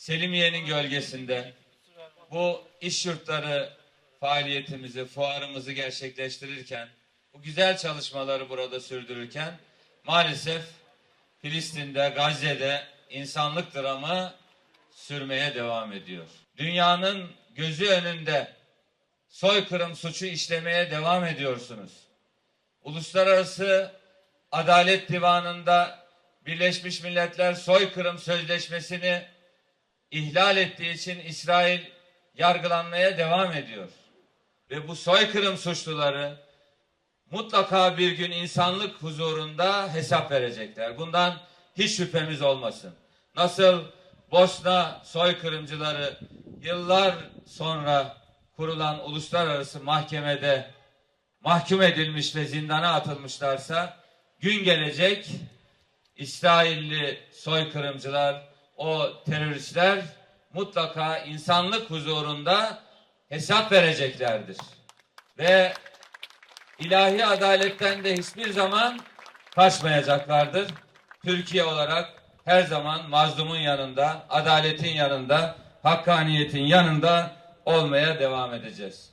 Selimiye'nin gölgesinde bu iş yurtları faaliyetimizi, fuarımızı gerçekleştirirken, bu güzel çalışmaları burada sürdürürken maalesef Filistin'de, Gazze'de insanlık dramı sürmeye devam ediyor. Dünyanın gözü önünde soykırım suçu işlemeye devam ediyorsunuz. Uluslararası Adalet Divanı'nda Birleşmiş Milletler Soykırım Sözleşmesi'ni ihlal ettiği için İsrail yargılanmaya devam ediyor. Ve bu soykırım suçluları mutlaka bir gün insanlık huzurunda hesap verecekler. Bundan hiç şüphemiz olmasın. Nasıl Bosna soykırımcıları yıllar sonra kurulan uluslararası mahkemede mahkum edilmiş ve zindana atılmışlarsa gün gelecek İsrailli soykırımcılar, o teröristler mutlaka insanlık huzurunda hesap vereceklerdir. Ve ilahi adaletten de hiçbir zaman kaçmayacaklardır. Türkiye olarak her zaman mazlumun yanında, adaletin yanında, hakkaniyetin yanında olmaya devam edeceğiz.